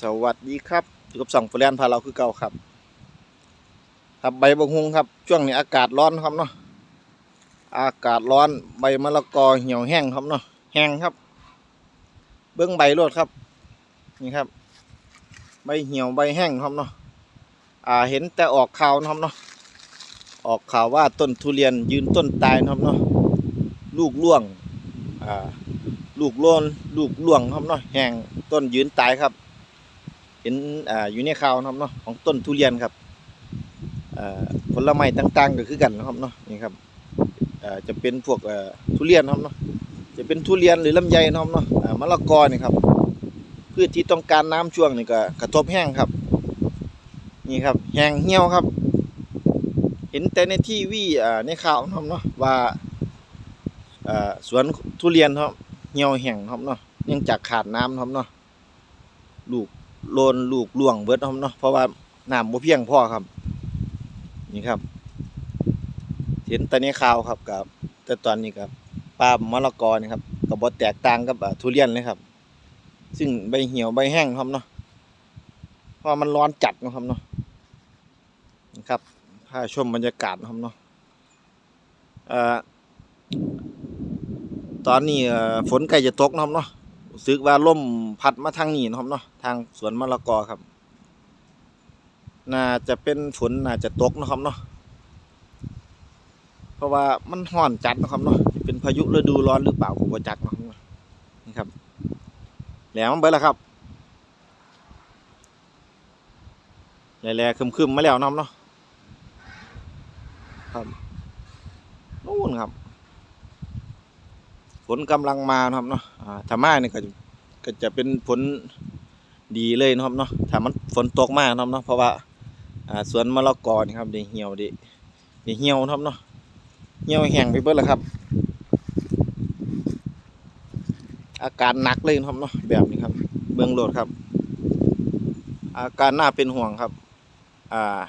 สวัสดีครับอยู่กับสองฟรนพาเราคือเก่าครับ ครับใบบงฮงครับ ช่วงนี้อากาศร้อนครับเนาะอากาศร้อนใบมะละกอเหี่ยวแห้งครับเนาะแห้งครับ เบื้องใบรดครับ นี่ครับ ใบเหี่ยวใบแห้งครับเนาะอ่าเห็นแต่ออกข่าวนะครับเนาะออกข่าวว่าต้นทุเรียนยืนต้นตายนะครับเนาะลูกร่วงอ่าลูกโลนลูกล่วงครับเนาะแห้งต้นยืนตายครับ ห็นอ่าอยู่ในข่าวนะครับเนาะของต้นทุเรียนครับอ่าผลไม้ต่างๆก็คือกันนะครับเนาะนี่ครับอ่าจะเป็นพวกอ่าทุเรียนนะครับเนาะจะเป็นทุเรียนหรือลำไยนะครับเนาะอ่ามะละกอนี่ครับพืชที่ต้องการน้ำช่วงนี่ก็กระทบแห้งครับ นี่ครับแห้งเหี่ยวครับ เห็นแต่ในทีวีอ่าในข่าวนะครับเนาะว่าอ่าสวนทุเรียนครับเหี่ยวแห้งครับเนาะเนื่องจากขาดน้ำครับเนาะลูก โลนลูกล่วงเบิดครับเนาะเพราะว่าน้ำบ่เพียงพอครับ นี่ครับ เห็นตอนนี้ข่าวครับกับแต่ตอนนี้ครับปาล์มมะละกอนี่ครับก็บ่แตกต่างกับทุเรียนเลยครับ ซึ่งใบเหี่ยวใบแห้งครับเนาะเพราะมันร้อนจัดนะครับเนาะนะครับพาชมบรรยากาศนะครับเนาะอ่อตอนนี้ฝนใกล้จะตกนะครับเนาะ รู้สึกว่าลมพัดมาทางนี้นะครับเนาะทางสวนมะละกอครับ น่าจะเป็นฝนน่าจะตกนะครับเนาะเพราะว่ามันร้อนจัดนะครับเนาะเป็นพายุฤดูร้อนหรือเปล่าผมก็จักนะครับนี่ครับแหลมมันไปแล้วครับแหล่ๆคึมๆมาแล้วนะครับเนาะครับนู่นครับ ฝนกำลังมานะครับเนาะอ่าถ้ามาเนี่ยก็ก็จะเป็นผลดีเลยนะครับเนาะถ้ามันฝนตกมากนะครับเนาะเพราะว่าสวนมะละกอนี่ครับได้เหี่ยวได้ได้เหี่ยวนะครับเนาะเหี่ยวแห้งไปเบิดแล้วครับ อาการหนักเลยนะครับเนาะแบบนี้ครับ เบื้องโลดครับ อาการน่าเป็นห่วงครับ อ่า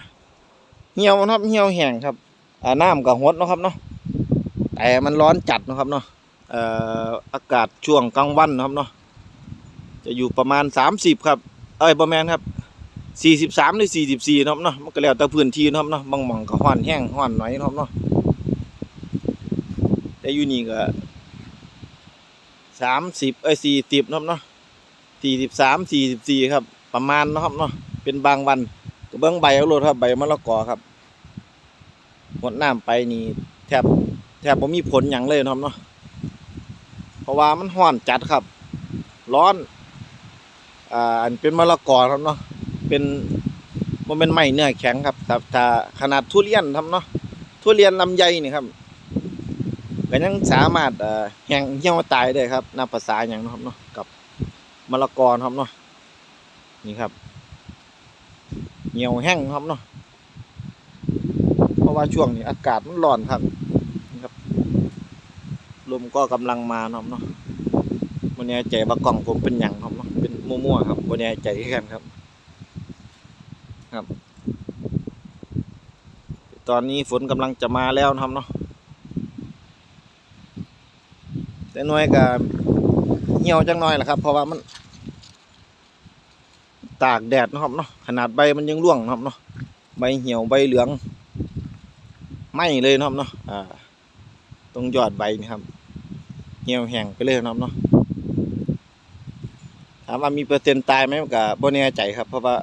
เหี่ยวนะครับเหี่ยวแห้งครับ อ่าน้ำก็หดนะครับเนาะแต่มันร้อนจัดนะครับเนาะ อากาศช่วงกลางวันนะครับเนาะจะอยู่ประมาณ 30 ครับ เอ้ยประมาณครับ 43หรือ44นะครับเนาะมันก็แล้วแต่พื้นที่นะครับเนาะบางหม่องก็ร้อนแห้งร้อนหน่อยนะครับเนาะแต่อยู่นี่ก็30เอ้ย40นะครับเนาะ43 44ครับ ประมาณนะครับเนาะเป็นบางวันก็เบิ่งใบเอาโลดครับใบมะละกอครับหมดน้ำไปนี่แทบแทบบ่มีผลหยังเลยนะครับเนาะ ราะว่ามันร้อนจัดครับ ร้อนอ่าอันเป็นมะละกอครับเนาะเป็นมันเป็นไม้เนื้อแข็งครับแต่ถ้าขนาดทุเรียนครับเนาะทุเรียนลำไยนี่ครับก็ยังสามารถแห้งเหี่ยวตายได้ครับนับภาษาอย่างนะครับเนาะกับมะละกอครับเนาะนี่ครับ เหี่ยวแห้งครับเนาะเพราะว่าช่วงนี้อากาศมันร้อนครับ ลมก็กำลังมาเนาะเนาะวันนี้ใจว่ากล่องผมเป็นหยังครับเนาะเป็นมั่วๆครับวันนี้ใจแค่กันครับ ครับ ตอนนี้ฝนกำลังจะมาแล้วครับเนาะแต่น่วยกับเหี่ยวจังหน่อยแหละครับ เพราะว่ามัน ตากแดดนะครับเนาะขนาดใบมันยังร่วงนะครับเนาะใบเหี่ยวใบเหลืองไหม้เลยนะครับเนาะอ่าตรงยอดใบนี่ครับ เหี่ยวแห้งไปเลยนะครับเนาะถามว่ามีเปอร์เซ็นต์ตายไหมก็บ่แน่ใจครับ เพราะว่า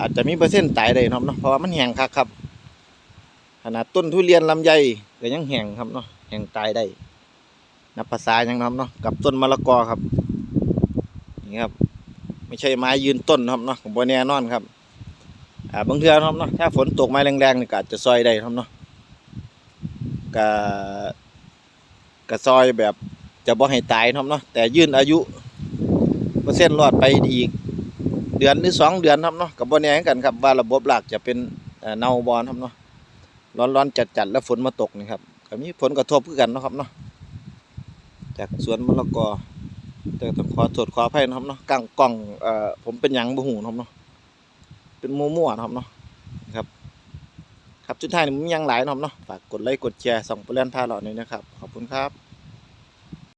อาจจะมีเปอร์เซ็นต์ตายได้นะครับเนาะเพราะว่ามันแห้งคักครับขนาดต้นทุเรียนลำไยก็ยังแห้งครับเนาะแห้งตายได้นับภาษาอย่างนะครับเนาะกับต้นมะละกอครับนี่ครับ ไม่ใช่ไม้ยืนต้นนะครับเนาะของบ่แน่นอนครับอ่าบางเทื่อนะครับเนาะถ้าฝนตกมาแรงๆนี่ก็อาจจะซอยได้ครับเนาะก็ กระซอยแบบจะบ่ให้ตายนะครับเนาะแต่ยื่นอายุเปอร์เซ็นต์รอดไปอีก เดือนหรือสองเดือนครับเนาะกับบ่แน่กันครับว่าระบบหลักจะเป็นเน่าบอลครับเนาะร้อนๆจัดๆแล้วฝนมาตกนี่ครับก็มีผลกระทบกันนะครับเนาะจากสวนมะละกอแต่ต้องขอโทษขออภัยนะครับเนาะกลางกล้องเอ่อผมเป็นหยังบ่ฮู้นะครับเนาะเป็นมั่วๆนะครับเนาะครับ ครับสุดท้ายนี่มมีหยังหลายนะครับเนาะฝากกดไลค์กดแชร์ส่องไปเล่นพาหลอดหน่อยนะครับ ขอบคุณครับ